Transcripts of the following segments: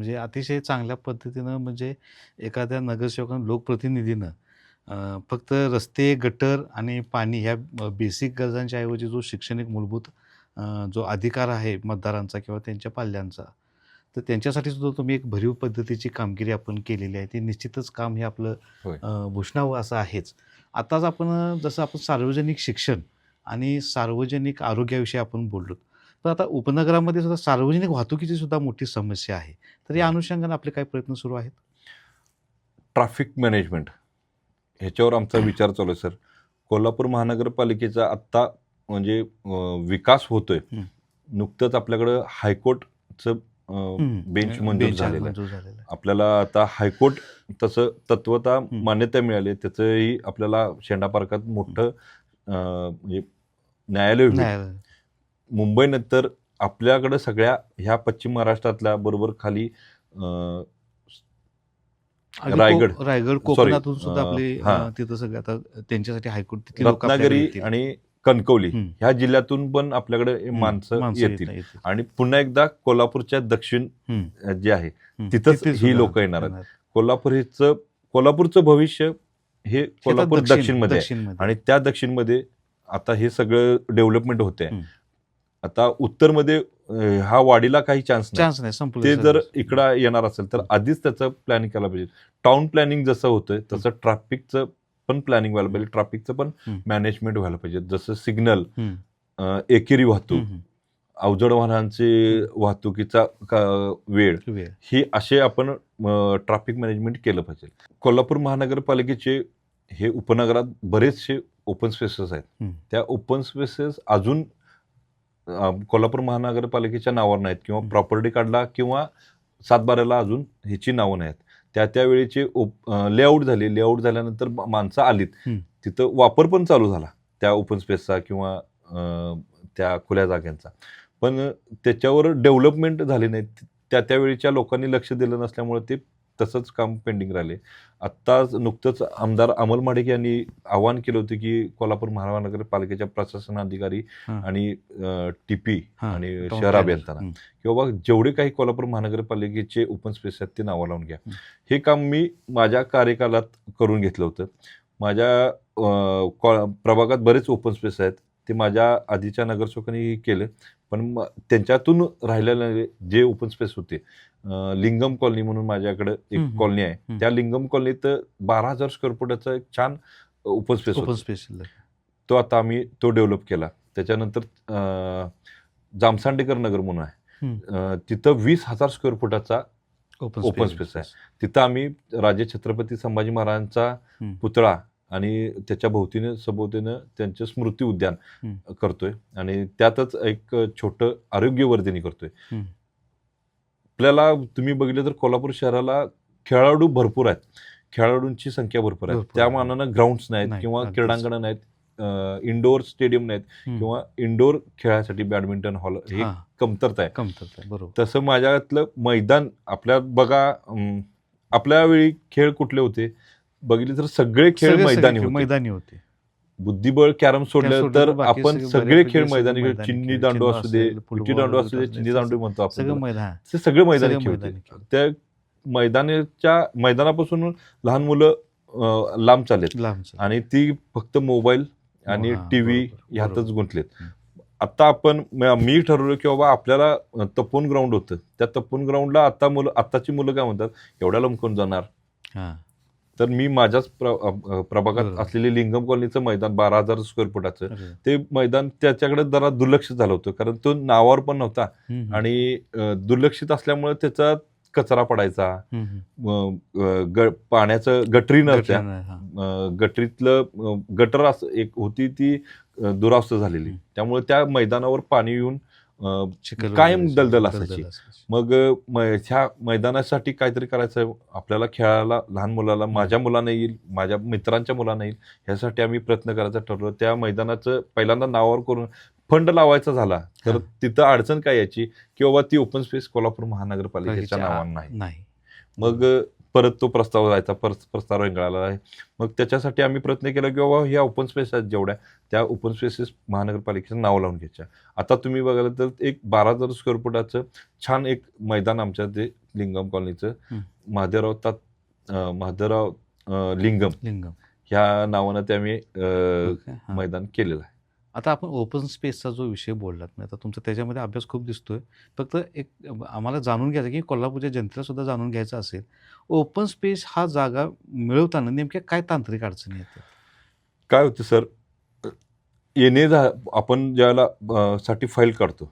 म्हणजे अतिशय चांगल्या पद्धतीनं म्हणजे एखाद्या नगरसेवकानं, लोकप्रतिनिधीनं फक्त रस्ते, गटर आणि पाणी ह्या बेसिक गरजांच्या ऐवजी जो शैक्षणिक मूलभूत जो अधिकार आहे मतदारांचा किंवा त्यांच्या पाल्यांचा, तर त्यांच्यासाठी सुद्धा तुम्ही एक भरीव पद्धतीची कामगिरी आपण केलेली आहे. ते निश्चितच काम हे आपलं भूषणावं असं आहेच. आताच आपण जसं आपण सार्वजनिक शिक्षण आणि सार्वजनिक आरोग्याविषयी आपण बोललो. पण आता उपनगरामध्ये सुद्धा सार्वजनिक वाहतुकीची सुद्धा मोठी समस्या आहे. तर या अनुषंगाने आपले काही प्रयत्न सुरू आहेत? ट्रॅफिक मॅनेजमेंट ह्याच्यावर आमचा विचार चालू आहे सर. कोल्हापूर महानगरपालिकेचा आत्ता म्हणजे विकास होतोय. नुकतंच आपल्याकडं हायकोर्टचं. बेंच मंजूर झालेलं. आपल्याला आता हायकोर्ट तसं तत्वता. मान्यता मिळाली. त्याचंही आपल्याला शेंडा पार्कात मोठं म्हणजे. न्यायालय. मुंबईनंतर आपल्याकडं सगळ्या ह्या पश्चिम महाराष्ट्रातल्या बरोबर खाली अ, रायगड. रायगड Sorry. कोकणातून सुद्धा अ, आपले हां. तिथं सगळे आता त्यांच्यासाठी हायकोर्ट तिथली लोकं आपल्याकडे रत्नागिरी येतील. आणि कणकवली. ह्या जिल्ह्यातून पण आपल्याकडे. माणसं येतील येत- येतील. आणि पुन्हा एकदा कोल्हापूरच्या दक्षिण. अ, जे आहे. तिथंच तिथे ही सुद्धा लोकं येणार आहेत. कोल्हापूर हेचं कोल्हापूरचं भविष्य हे कोल्हापूर दक्षिण- दक्षिणमध्ये आहे दक्षिणमध्ये. आणि त्या दक्षिणमध्ये आता हे सगळं डेव्हलपमेंट होते. आता उत्तरमध्ये हा वाढीला काही चान्स नाही चान्स नाही संपलं ते. जर इकडं येणार असेल तर आधीच त्याचं प्लॅनिंग केलं पाहिजे टाउन प्लॅनिंग जसं होतंय तसं ट्रॅफिकचं पण प्लॅनिंग व्हायला पाहिजे ट्रॅफिकचं पण. मॅनेजमेंट व्हायला पाहिजे जसं सिग्नल. एकेरी वाहतूक. अवजड वाहनांची वाहतुकीचा वेळ. ही असे आपण ट्रॅफिक मॅनेजमेंट केलं पाहिजे कोल्हापूर महानगरपालिकेचे हे उपनगरात बरेचसे ओपन स्पेसेस आहेत. त्या ओपन स्पेसेस अजून कोल्हापूर महानगरपालिकेच्या नावावर नाहीत किंवा. प्रॉपर्टी कार्डला किंवा सातबाऱ्याला अजून ह्याची नावं नाहीत. त्या त्यावेळेचे लेआउट झाले. लेआउट झाल्यानंतर माणसं आलीत. तिथं वापर पण चालू झाला. त्या ओपन स्पेसचा किंवा त्या खुल्या जाग्यांचा पण त्याच्यावर डेव्हलपमेंट झाली नाही त्या त्यावेळीच्या लोकांनी लक्ष दिलं नसल्यामुळे ते तसंच काम पेंडिंग राहिले आत्ताच नुकतंच आमदार अमल माडिक यांनी आवाहन केलं होतं की कोल्हापूर महानगरपालिकेच्या प्रशासन अधिकारी. आणि टीपी. आणि शहर प्लॅनर. अभियंत्यांना हं. की बाबा जेवढे काही कोल्हापूर महानगरपालिकेचे ओपन स्पेस आहेत ते नावं लावून घ्या हं. काम मी माझ्या कार्यकालात करून घेतलं होतं माझ्या प्रभागात बरेच ओपन स्पेस आहेत ते माझ्या आधीच्या नगरसेवकांनी केले पण म- त्यांच्यातून राहिलेले जे ओपन स्पेस होते लिंगम कॉलनी म्हणून माझ्याकडे एक. कॉलनी आहे. त्या लिंगम कॉलनीत बारा हजार स्क्वेअर फुटाचा एक छान ओपन स्पेस ओपन स्पेस. तो आता आम्ही तो डेव्हलप केला त्याच्यानंतर जामसांडेकर नगर म्हणून आहे तिथं वीस हजार स्क्वेअर फुटाचा ओपन स्पेस आहे. तिथं आम्ही राजे छत्रपती संभाजी महाराजांचा. पुतळा आणि त्याच्या भोवतीनं सभोवतीनं त्यांचं स्मृती उद्यान. करतोय आणि त्यातच एक छोटं आरोग्यवर्धिनी करतोय. आपल्याला तुम्ही बघितलं तर कोल्हापूर शहराला खेळाडू भरपूर आहेत खेळाडूंची संख्या भरपूर आहे त्या. मानानं ग्राउंड्स नाहीत नाही, किंवा. क्रीडांगणं नाहीत इंडोर स्टेडियम नाहीत. किंवा इंडोर खेळासाठी बॅडमिंटन हॉल हे. कमतरता आहे कमतरता. बरोबर. तसं माझ्यातलं मैदान आपल्या बघा आपल्या वेळी खेळ कुठले होते बघितले तर सगळे खेळ मैदानी मैदानी होते. बुद्धिबळ कॅरम सोडलं तर आपण सगळे खेळ मैदानी खेळ चिन्नी दांडू असू दे विटी दांडू असू दे चिन्नी दांडू म्हणतो आपण मैदान ते सगळे मैदानी खेळ होते. त्या मैदानाच्या मैदानापासून लहान मुलं लांब चाललेत लांबचं. आणि ती फक्त मोबाईल आणि टीव्ही ह्यातच. गुंतलेत. आता आपण म- ठरवलं की बाबा आपल्याला तपोन ग्राउंड होतं त्या तपोन ग्राउंडला आता मुलं आत्ताची मुलं काय म्हणतात एवढ्या लांब कोण जाणार. तर मी माझ्याच प्र- प्रभागात. असलेले लिंगम कॉलनीचं मैदान बारा हजार स्क्वेअर फुटाचं. ते मैदान त्याच्याकडे जरा दुर्लक्ष झालं होतं कारण तो नावावर पण नव्हता. आणि दुर्लक्षित असल्यामुळे त्याचा कचरा पडायचा पाण्याचं गटरी नव्हत्या गटरीतलं गटर असं एक होती ती दुरावस्था झालेली. त्यामुळे त्या मैदानावर पाणी येऊन अ, कायम दलदल असायची. मग अ, म- ह्या मैदानासाठी काहीतरी करायचं आपल्याला खेळायला लहान मुलाला माझ्या मुलांना येईल माझ्या मित्रांच्या मुलांना येईल ह्यासाठी आम्ही प्रयत्न करायचा ठरवलं. त्या मैदानाचं पहिल्यांदा नावावर करून फंड लावायचा झाला तर हां. तिथं अडचण काय याची की बाबा ती ओपन स्पेस कोल्हापूर महानगरपालिकेच्या पालिकेच्या नावानं नाही. नाही. मग अ, परत तो प्रस्ताव जायचा परत प्रस्ताव रेंगाळला आहे मग त्याच्यासाठी आम्ही प्रयत्न केला की बाबा ह्या ओपन स्पेस आहेत जेवढ्या त्या ओपन स्पेसेस महानगरपालिकेचं नाव लावून घ्यायच्या. आता तुम्ही बघायला तर एक बारा हजार स्क्वेअर फुटाचं छान एक मैदान आमच्या ते लिंगम कॉलनीचं. महादेवराव तात महादेवराव लिंगम. लिंगम. ह्या नावानं ते आम्ही. मैदान केलेलं आहे. आता आपण ओपन स्पेसचा जो विषय बोललात ना आता तुमचा त्याच्यामध्ये अभ्यास खूप दिसतोय. फक्त एक आम्हाला जाणून घ्यायचं की कोल्हापूरच्या जनतेला सुद्धा जाणून घ्यायचं असेल ओपन स्पेस हा जागा मिळवताना नेमक्या काय तांत्रिक अडचणी येतात? काय होतं सर येणे आपण ज्याला साठी फाईल काढतो.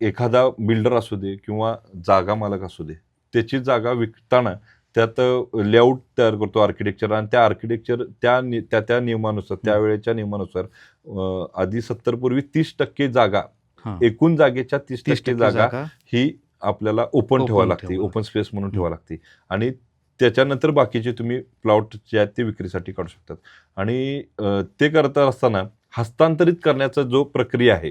एखादा बिल्डर असू दे किंवा जागा मालक असू दे त्याची जागा विकताना त्यात लेआउट तयार करतो आर्किटेक्चर आणि त्या आर्किटेक्चर त्या नि- त्या त्या नियमानुसार त्यावेळेच्या नियमानुसार आधी सत्तर पूर्वी तीस टक्के जागा एकूण जागेच्या तीस तीस टक्के जागा ही आपल्याला ओपन ठेवावी लागते ओपन स्पेस म्हणून ठेवावी लागते. आणि त्याच्यानंतर बाकीचे तुम्ही प्लॉट जे आहेत ते विक्रीसाठी काढू शकतात. आणि ते करत असताना हस्तांतरित करण्याचा जो प्रक्रिया आहे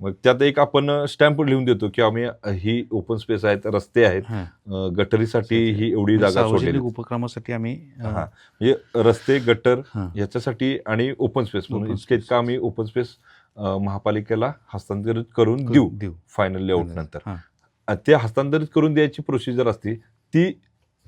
मग त्यात एक आपण स्टॅम्प लिहून देतो की आम्ही ही ओपन स्पेस आहेत रस्ते आहेत गटरीसाठी ही एवढी जागा सोडलेली. उपक्रमासाठी आम्ही म्हणजे रस्ते गटर याच्यासाठी आणि ओपन स्पेस म्हणून इतके. इतकं आम्ही ओपन स्पेस महापालिकेला हस्तांतरित करून देऊ देऊ. फायनल लेआउट नंतर. ते हस्तांतरित करून द्यायची प्रोसिजर असते ती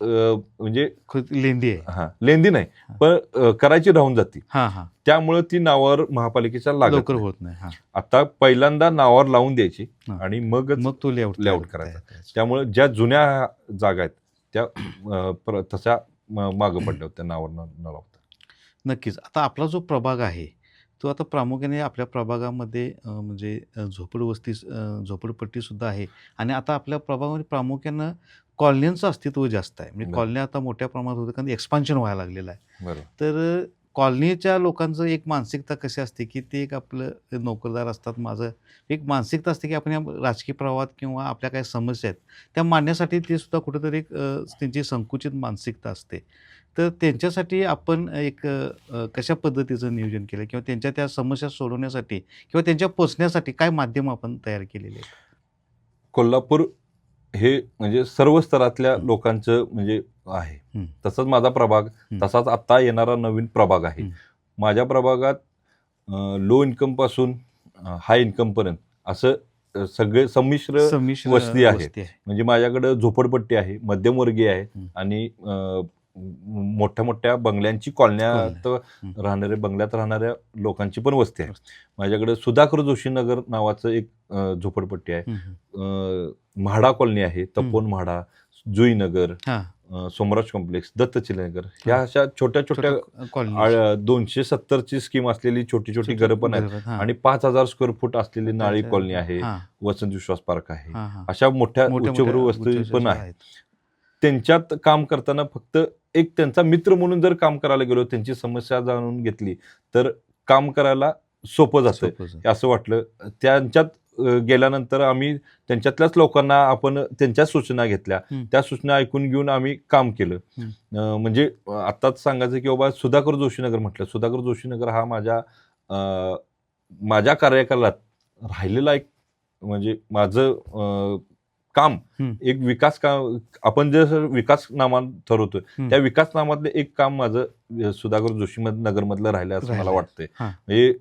म्हणजे लेंदी आहे हा लेंदी नाही. पण करायची राहून जाते हां हां त्यामुळे ती नावावर महापालिकेच्या लागत नाही. होत नाही हां आता पहिल्यांदा नावावर लावून द्यायची. आणि मगच मग तो लेआउट layout करायचा. त्यामुळे ज्या जुन्या जागा आहेत त्या तशा मागं पडल्या होत्या नावावर न लावता नक्कीच आता आपला जो प्रभाग आहे तो आता प्रामुख्याने आपल्या प्रभागामध्ये म्हणजे झोपडवस्ती झोपडपट्टीसुद्धा आहे आणि आता आपल्या प्रभागामध्ये प्रामुख्यानं कॉलन्यांचं अस्तित्व जास्त आहे. म्हणजे बरं. कॉलन्या आता मोठ्या प्रमाणात होतं कारण एक्सपान्शन व्हायला लागलेलं आहे. तर कॉलनीच्या लोकांचं एक मानसिकता कशी असते की ते एक आपलं नोकरदार असतात माझं एक मानसिकता असते की आपण या राजकीय प्रवाहात किंवा आपल्या काही समस्या आहेत त्या मांडण्यासाठी ते सुद्धा कुठेतरी एक त्यांची संकुचित मानसिकता असते. तर त्यांच्यासाठी आपण एक कशा पद्धतीचं नियोजन केलं किंवा त्यांच्या त्या समस्या सोडवण्यासाठी किंवा त्यांच्या पोचण्यासाठी काय माध्यम आपण तयार केलेले कोल्हापूर हे म्हणजे सर्व स्तरातल्या. लोकांचं म्हणजे आहे. तसंच माझा प्रभाग. तसाच आता येणारा नवीन प्रभाग आहे. माझ्या प्रभागात लो इन्कमपासून हाय इन्कम पर्यंत असं सगळे संमिश्र वस्ती आहे. म्हणजे माझ्याकडे झोपडपट्टी आहे मध्यमवर्गीय आहे. आणि मोठ्या मोठ्या बंगल्यांची कॉलन्यात. राहणारे बंगल्यात राहणाऱ्या लोकांची पण वस्ती आहे. माझ्याकडे सुधाकर जोशी नगर नावाचं एक झोपडपट्टी आहे. म्हाडा कॉलनी आहे तपोन म्हाडा जुईनगर हां. अ, सोमराज कॉम्प्लेक्स दत्तचिलनगर ह्या अशा छोट्या छोट्या दोनशे सत्तरची स्कीम असलेली छोटी छोटी घरं पण आहेत. आणि पाच हजार स्क्वेअर फूट असलेली नाळी कॉलनी आहे. वसंत विश्वास पार्क आहे. अशा मोठ्या उच्चभ्रू वस्ती पण आहे त्यांच्यात काम करताना फक्त एक त्यांचा मित्र म्हणून जर काम करायला गेलो त्यांची समस्या जाणून घेतली तर काम करायला सोपं जातं. असं वाटलं. त्यांच्यात गेल्यानंतर आम्ही त्यांच्यातल्याच लोकांना आपण त्यांच्या सूचना घेतल्या. त्या सूचना ऐकून घेऊन आम्ही काम केलं. म्हणजे आत्ताच सांगायचं की बाबा सुधाकर जोशीनगर म्हटलं. सुधाकर जोशीनगर हा माझ्या माझ्या कार्यकालात राहिलेला एक म्हणजे माझं काम. एक विकास काम आपण जसं विकास नामान ठरवतोय. त्या विकास नामातलं एक काम माझं सुधाकर जोशी नगरमधलं राहिलं असं मला. वाटतंय हां. म्हणजे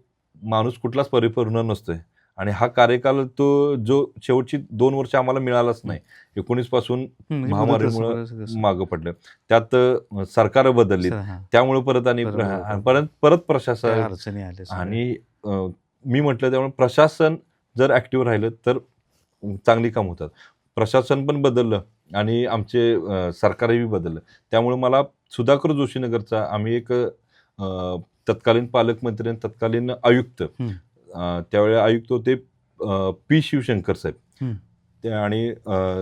माणूस कुठलाच परिपूर्ण नसतोय आणि हा कार्यकाल तो जो शेवटची दोन वर्ष आम्हाला मिळालाच नाही एकोणीसपासून महामारीमुळं मागं पडलं त्यात सरकार बदलली त्यामुळे परत आणि. परत परत प्रशासन. आणि मी म्हटलं त्यामुळे प्रशासन जर ऍक्टिव्ह राहिलं तर चांगली काम होतात प्रशासन पण बदललं आणि आमचे सरकारही बदललं. त्यामुळे मला सुधाकर जोशीनगरचा आम्ही एक तत्कालीन पालकमंत्री आणि तत्कालीन आयुक्त त्यावेळी आयुक्त होते पी शिवशंकर साहेब. ते आणि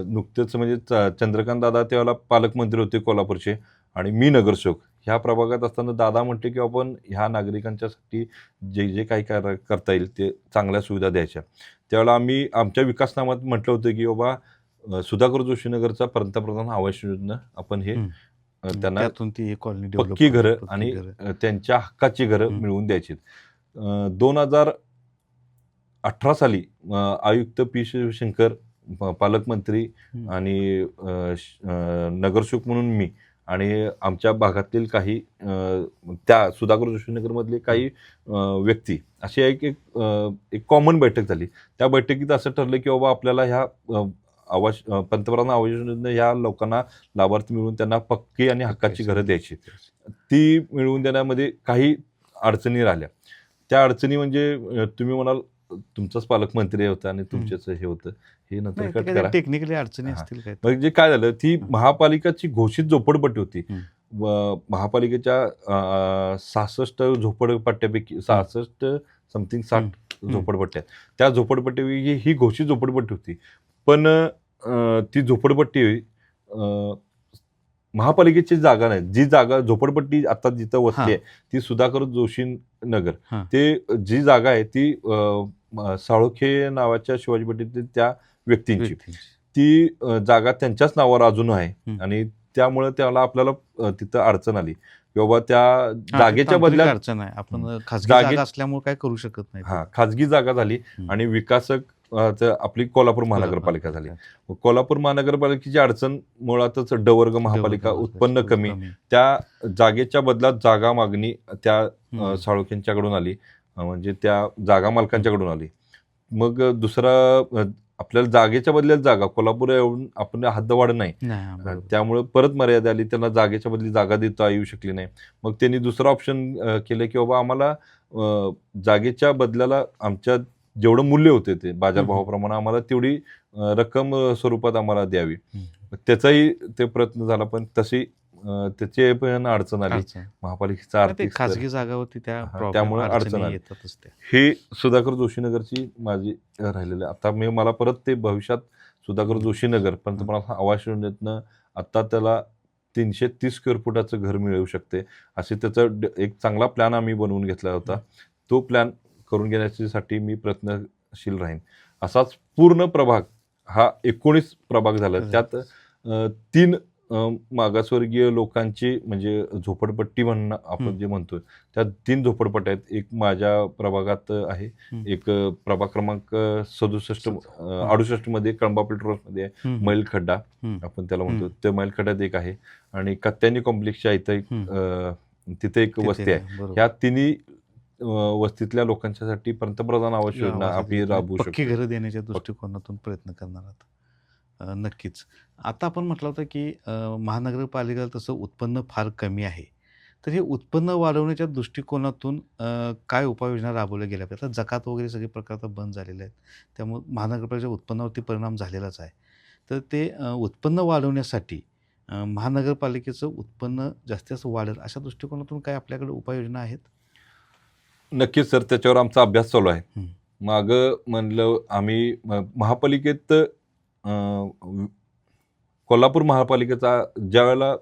नुकतेच म्हणजे च- चंद्रकांत दादा त्यावेळेला पालकमंत्री होते कोल्हापूरचे आणि मी नगरसेवक. ह्या प्रभागात असताना दादा म्हटले की आपण ह्या नागरिकांच्यासाठी जे जे काही कर- करता येईल ते चांगल्या सुविधा द्यायच्या. त्यावेळेला आम्ही आमच्या विकासनामात म्हटलं होतं की बाबा सुधाकर जोशीनगरचा पंतप्रधान आवास योजना आपण हे त्यांना ती कॉलनी पक्की घरं आणि त्यांच्या हक्काची घरं. मिळवून द्यायची दोन हजार अठरा साली आयुक्त पी शिवशंकर पालकमंत्री. आणि नगरसेवक म्हणून मी आणि आमच्या भागातील काही त्या सुधाकर जोशीनगरमधले काही व्यक्ती अशी एक एक कॉमन बैठक झाली. त्या बैठकीत असं ठरलं की बाबा आपल्याला ह्या आवास पंतप्रधान आवास योजनेतनं ह्या लोकांना लाभार्थी मिळून त्यांना पक्की आणि हक्काची घरं द्यायची. ती मिळवून देण्यामध्ये काही अडचणी राहिल्या. त्या अडचणी म्हणजे तुम्ही म्हणाल तुमचाच पालकमंत्री होता आणि तुमचेच हे होतं. हे नंतर कट करा. टेक्निकली अडचणी. असतील काय म्हणजे काय झालं ती. महापालिकाची घोषित झोपडपट्टी होती. महापालिकेच्या सहासष्ट झोपडपट्ट्यापैकी सहासष्ट समथिंग साठ. झोपडपट्ट्या. त्या झोपडपट्ट्यापैकी ही घोषित झोपडपट्टी होती. पण ती झोपडपट्टी महापालिकेची जागा नाही जी जागा झोपडपट्टी आता जिथं वसली. आहे ती सुधाकर जोशी नगर. ते जी जागा आहे ती साळोखे नावाच्या शिवाजी पेठेतील त्या व्यक्तींची. ती जागा त्यांच्याच नावावर अजून आहे. आणि त्यामुळे त्याला आपल्याला तिथं अडचण आली की बाबा त्या जागेच्या बदल्यात अडचण आहे आपण खासगी जागे- असल्यामुळे काय करू शकत नाही हा खाजगी जागा झाली. आणि विकासक आपली कोल्हापूर महानगरपालिका झाली. कोल्हापूर महानगरपालिकेची अडचण मुळातच डवर्ग महापालिका उत्पन्न कमी. त्या जागेच्या बदल्यात जागा मागणी त्या अ. साळोखेंच्याकडून आली. म्हणजे त्या जागा मालकांच्याकडून आली. मग दुसरा आपल्याला जागेच्या बदल्यात जागा कोल्हापूर येऊन आपण हद्दवाढ नाही. त्यामुळे परत मर्यादा आली त्यांना जागेच्या बदली जागा देता येऊ शकली नाही. मग त्यांनी दुसरं ऑप्शन केलं की बाबा आम्हाला जागेच्या बदल्याला आमच्या जेवढं मूल्य होते ते बाजारभावाप्रमाणे आम्हाला तेवढी रक्कम स्वरूपात आम्हाला द्यावी. त्याचाही ते प्रयत्न झाला पण तशी त्याची पण अडचण आली. महापालिकेचा आर्थिक खासगी जागावरती त्या हा, problem, त्यामुळे अडचण आली. हे सुधाकर जोशीनगरची माझी राहिलेली. आता मी मला परत ते भविष्यात सुधाकर जोशीनगर पंतप्रधान आवास योजनेतनं आता त्याला तीनशे तीस स्क्वेअर फुटाचं घर मिळू शकते. असे त्याचं एक चांगला प्लॅन आम्ही बनवून घेतला होता. तो प्लॅन करून घेण्यासाठी मी प्रयत्नशील राहीन असाच पूर्ण प्रभाग हा एकोणीस प्रभाग झाला. त्यात तीन मागासवर्गीय लोकांची म्हणजे झोपडपट्टी म्हणणं आपण. जे म्हणतो त्या तीन झोपडपट्ट्या आहेत एक माझ्या प्रभागात आहे. एक प्रभाग क्रमांक सदुसष्ट अडुसष्टमध्ये कळंबा पेट्रोलमध्ये आहे. मैल खड्डा. आपण त्याला म्हणतो. त्या मैल खड्ड्यात एक आहे आणि कत्यानी कॉम्प्लेक्सच्या इथं तिथे एक वस्ती आहे. ह्या तिन्ही वस्तीतल्या लोकांच्यासाठी पंतप्रधान आवास योजना आम्ही येते. राबवू पक्की घरं देण्याच्या दृष्टिकोनातून प्रयत्न करणार आहात. नक्कीच. आता आपण म्हटलं होतं की महानगरपालिकेला तसं उत्पन्न फार कमी आहे. तर हे उत्पन्न वाढवण्याच्या दृष्टिकोनातून काय उपाययोजना राबवल्या गेल्या पाहिजेत? आता जकात वगैरे सगळे प्रकार आता बंद झालेले आहेत. त्यामुळे महानगरपालिकेच्या उत्पन्नावरती परिणाम झालेलाच आहे. तर ते उत्पन्न वाढवण्यासाठी महानगरपालिकेचं उत्पन्न जास्तीत जास्त वाढेल अशा दृष्टिकोनातून काय आपल्याकडे उपाययोजना आहेत? नक्कीच सर त्याच्यावर आमचा अभ्यास चालू आहे. माग म्हणलं आम्ही महापालिकेत कोल्हापूर महापालिकेचा ज्या वेळेला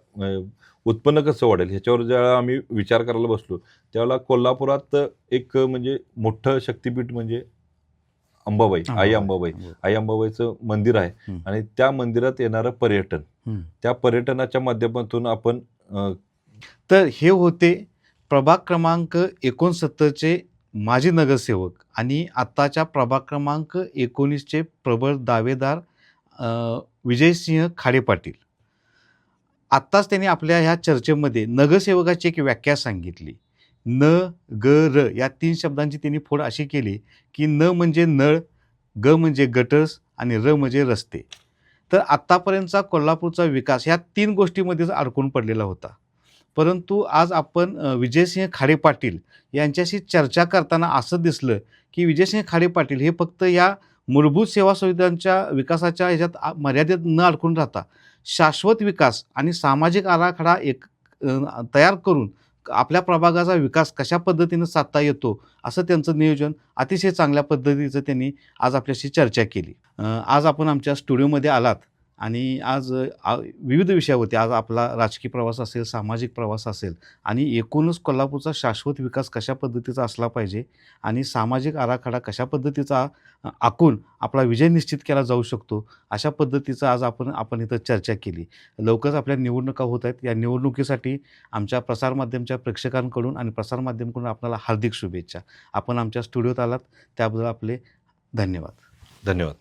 उत्पन्न कसं वाढेल ह्याच्यावर ज्यावेळेला आम्ही विचार करायला बसलो त्यावेळेला कोल्हापुरात एक म्हणजे मोठं शक्तिपीठ म्हणजे अंबाबाई आई अंबाबाई आई अंबाबाईचं मंदिर आहे. आणि त्या मंदिरात येणारं पर्यटन. त्या पर्यटनाच्या माध्यमातून आपण तर हे होते प्रभाग क्रमांक एकोणसत्तरचे माजी नगरसेवक आणि आत्ताच्या प्रभाग क्रमांक एकोणीसचे प्रबळ दावेदार विजयसिंह खाडे पाटील. आत्ताच त्यांनी आपल्या ह्या चर्चेमध्ये नगरसेवकाची एक व्याख्या सांगितली. न ग र या तीन शब्दांची त्यांनी फोड अशी केली की न म्हणजे नळ ग म्हणजे गटर्स आणि र म्हणजे रस्ते. तर आत्तापर्यंतचा कोल्हापूरचा विकास ह्या तीन गोष्टीमध्येच अडकून पडलेला होता. परंतु आज आपण विजयसिंह खाडे पाटील यांच्याशी चर्चा करताना असं दिसलं की विजयसिंह खाडे पाटील हे फक्त या मूलभूत सेवा सुविधांच्या विकासाच्या ह्याच्यात मर्यादेत न अडकून राहता शाश्वत विकास आणि सामाजिक आराखडा एक तयार करून आपल्या प्रभागाचा विकास कशा पद्धतीनं साधता येतो असं त्यांचं नियोजन अतिशय चांगल्या पद्धतीचं त्यांनी आज आपल्याशी चर्चा केली. आज आपण आमच्या स्टुडिओमध्ये आलात. आणि आज विविध विषयावरती आज आपला राजकीय प्रवास असेल सामाजिक प्रवास असेल आणि एकूणच कोल्हापूरचा शाश्वत विकास कशा पद्धतीचा असला पाहिजे आणि सामाजिक आराखडा कशा पद्धतीचा आखून आपला विजय निश्चित केला जाऊ शकतो अशा पद्धतीचा आज आपण आपण इथं चर्चा केली. लवकरच आपल्या निवडणुका होत आहेत. या निवडणुकीसाठी आमच्या प्रसारमाध्यमच्या प्रेक्षकांकडून आणि प्रसारमाध्यमकडून आपल्याला हार्दिक शुभेच्छा. आपण आमच्या स्टुडिओत आलात. त्याबद्दल आपले धन्यवाद. धन्यवाद.